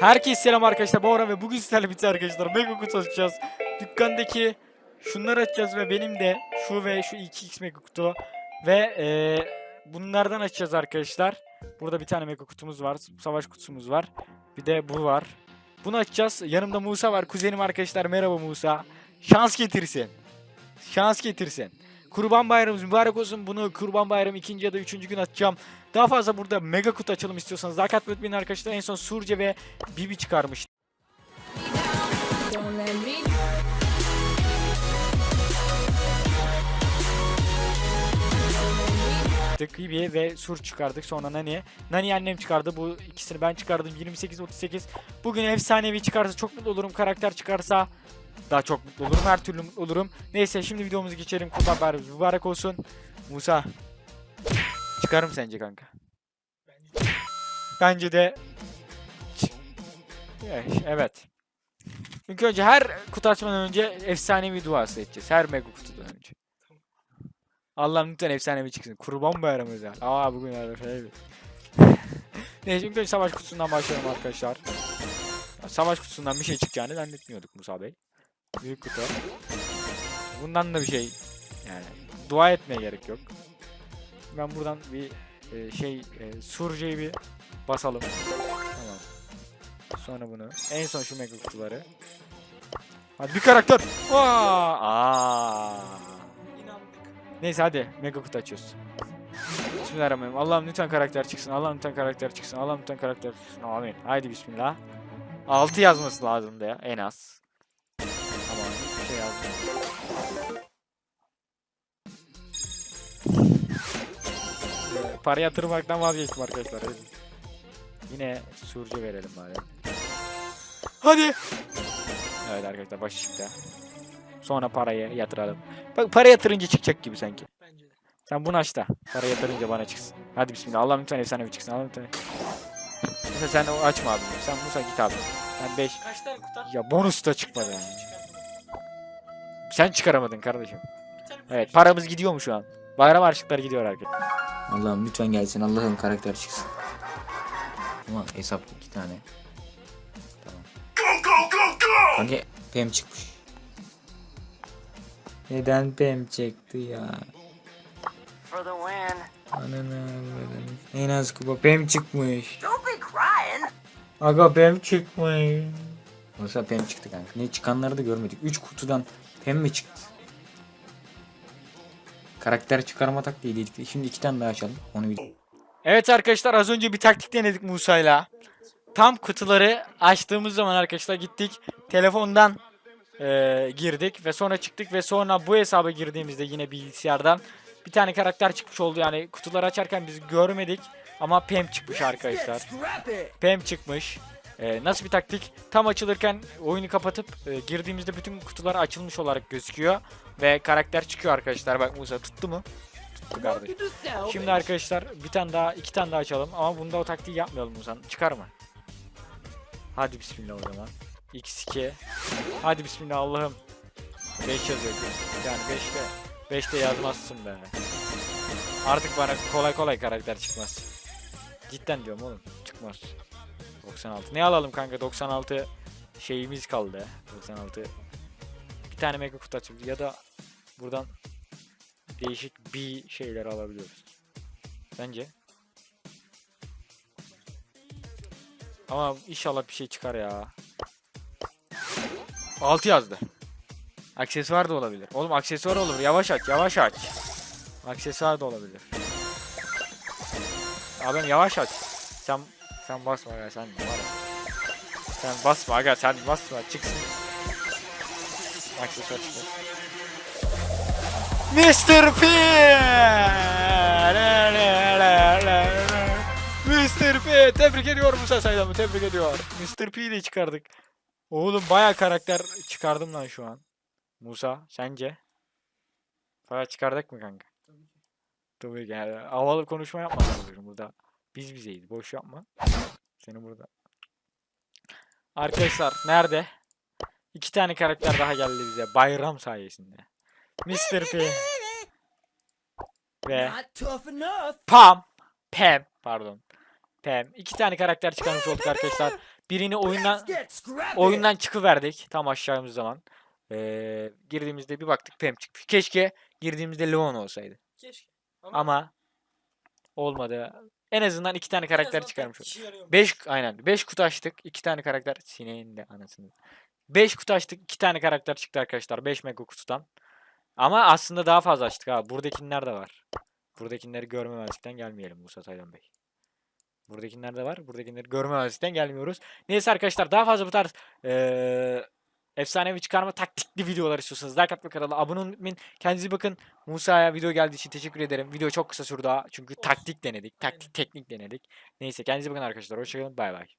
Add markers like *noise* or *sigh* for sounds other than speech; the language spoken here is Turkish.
Herkese selam arkadaşlar. Bu ara ve bugün sizlerle birlikte arkadaşlar mega kutu açacağız. Dükkandaki şunları açacağız ve benim de şu ve şu 2x mega kutu ve eee, bunlardan açacağız arkadaşlar. Burada bir tane mega kutumuz var. Savaş kutumuz var. Bir de bu var. Bunu açacağız. Yanımda Musa var. Kuzenim arkadaşlar. Merhaba Musa. Şans getirsin. Şans getirsin. Kurban bayramımız mübarek olsun. Bunu kurban bayramı ikinci ya da üçüncü gün açacağım. Daha fazla burada mega kutu açalım istiyorsanız. Like atmayı arkadaşlar. En son Surce ve Bibi çıkarmış. Don't let me çıkarttık. Bibi ve Sur çıkardık. Sonra Nani. Nani annem çıkardı. Bu ikisini ben çıkardım. 28-38. Bugün efsanevi çıkarsa çok mutlu olurum. Karakter çıkarsa daha çok mutlu olurum. Her türlü mutlu olurum. Neyse şimdi videomuzu geçelim. Kurban bayramımız mübarek olsun. Musa. Çıkar mı sence kanka? Bence de Evet. İlk önce her kutu açmadan önce efsanevi duası edeceğiz. Her mega kutudan önce. Allah'ım lütfen efsanevi çıksın. Kurban bayramı özel. Aa bugün öyle şey. *laughs* Neyse ilk önce savaş kutusundan başlayalım arkadaşlar. Savaş kutusundan bir şey çıkacağını zannetmiyorduk Musa Bey. Büyük kutu. Bundan da bir şey yani dua etmeye gerek yok. Ben buradan bir e, şey e, Surce'yi bir basalım. Tamam. Sonra bunu. En son şu mega kutuları. Hadi bir karakter. Aa! Aa! Neyse hadi mega kutu açıyoruz. Bismillahirrahmanirrahim. Allah'ım lütfen karakter çıksın. Allah'ım lütfen karakter çıksın. Allah'ım lütfen karakter çıksın. Amin. Haydi bismillah. 6 yazması lazımdı ya en az. Yazdım. Ee, Para yatırmaktan vazgeçtim arkadaşlar. hadi. Yine surcu verelim bari. Hadi. Evet arkadaşlar başı çıktı. Sonra parayı yatıralım. Bak para yatırınca çıkacak gibi sanki. Sen bunu aç da. Para yatırınca bana çıksın. Hadi bismillah. Allah'ım lütfen efsanevi çıksın. Allah'ım lütfen. Mesela sen o açma abi. Sen Musa git abi. Ben 5. Kaç tane kutu? Ya bonus da çıkmadı yani. Sen çıkaramadın kardeşim. Evet paramız gidiyor mu şu an? Bayram harçlıkları gidiyor arkadaşlar. Allah'ım lütfen gelsin. Allah'ım karakter çıksın. Ama hesap iki tane. Tamam. Hani Pem çıkmış. Neden Pem çıktı ya? for the win. Ananı. En az kupa Pem çıkmış. Don't be crying. Aga Pem çıkmış. Oysa Pem çıktı kanka. Ne çıkanları da görmedik. 3 kutudan Pem mi çıktı? Karakter çıkarma taktiği dedik. Şimdi iki tane daha açalım. Onu bir Evet arkadaşlar az önce bir taktik denedik Musa'yla. Tam kutuları açtığımız zaman arkadaşlar gittik telefondan eee, girdik ve sonra çıktık ve sonra bu hesaba girdiğimizde yine bilgisayardan bir tane karakter çıkmış oldu yani kutuları açarken biz görmedik ama Pem çıkmış arkadaşlar. Pem çıkmış. Eee, nasıl bir taktik? Tam açılırken oyunu kapatıp eee, girdiğimizde bütün kutular açılmış olarak gözüküyor ve karakter çıkıyor arkadaşlar. Bak Musa tuttu mu? Tuttu kardeşim. Şimdi arkadaşlar bir tane daha iki tane daha açalım ama bunda o taktiği yapmayalım Musan. Çıkar mı? Hadi bismillah o zaman. X2. Hadi bismillah Allah'ım. 5 yazıyor. Yani 5'te 5'te yazmazsın be. Artık bana kolay kolay karakter çıkmaz. Cidden diyorum oğlum. Çıkmaz. 96. Ne alalım kanka? 96 şeyimiz kaldı. 96. Bir tane mega kutu açabilir ya da buradan değişik bir şeyler alabiliyoruz. Bence. Ama inşallah bir şey çıkar ya. 6 yazdı. Aksesuar da olabilir. Oğlum aksesuar olur. Yavaş aç, yavaş aç. Aksesuar da olabilir. Abi yavaş aç. Sen sen basma aga sen var. Sen basma aga sen basma çıksın. Aksesuar çıkar. Mr. P! Mr. P! Tebrik ediyorum Musa Saydam'ı tebrik ediyor. Mr. P'yi de çıkardık. Oğlum baya karakter çıkardım lan şu an. Musa sence? Baya çıkardık mı kanka? Tabii ki yani havalı konuşma yapma kardeşim burada. Biz bizeyiz boş yapma. Seni burada. Arkadaşlar nerede? İki tane karakter daha geldi bize bayram sayesinde. Mr. P. Ve. Pam. Pam. Pardon. Pam. İki tane karakter çıkarmış olduk arkadaşlar. Birini oyundan oyundan çıkıverdik tam aşağımız zaman. Ee, girdiğimizde bir baktık Pem çıkmış. Keşke girdiğimizde Leon olsaydı. Keşke. Ama, Ama olmadı. En azından iki tane karakter çıkarmış. yarıyormuş. 5 aynen 5 kutu açtık. 2 tane karakter sineğin de anasını. 5 kutu açtık. 2 tane karakter çıktı arkadaşlar 5 mega kutudan. Ama aslında daha fazla açtık ha. Buradakiler de var. Buradakileri görmemezlikten gelmeyelim Musa Taylan Bey. Buradakiler de var. Buradakileri görmemezlikten gelmiyoruz. Neyse arkadaşlar daha fazla bu tarz eee efsanevi çıkarma taktikli videolar istiyorsanız like atmayı kanala abone olmayı unutmayın. Kendinize bakın. Musa'ya video geldiği için teşekkür ederim. Video çok kısa sürdü. Çünkü taktik denedik. Taktik teknik denedik. Neyse kendinize bakın arkadaşlar. Hoşçakalın. Bay bay.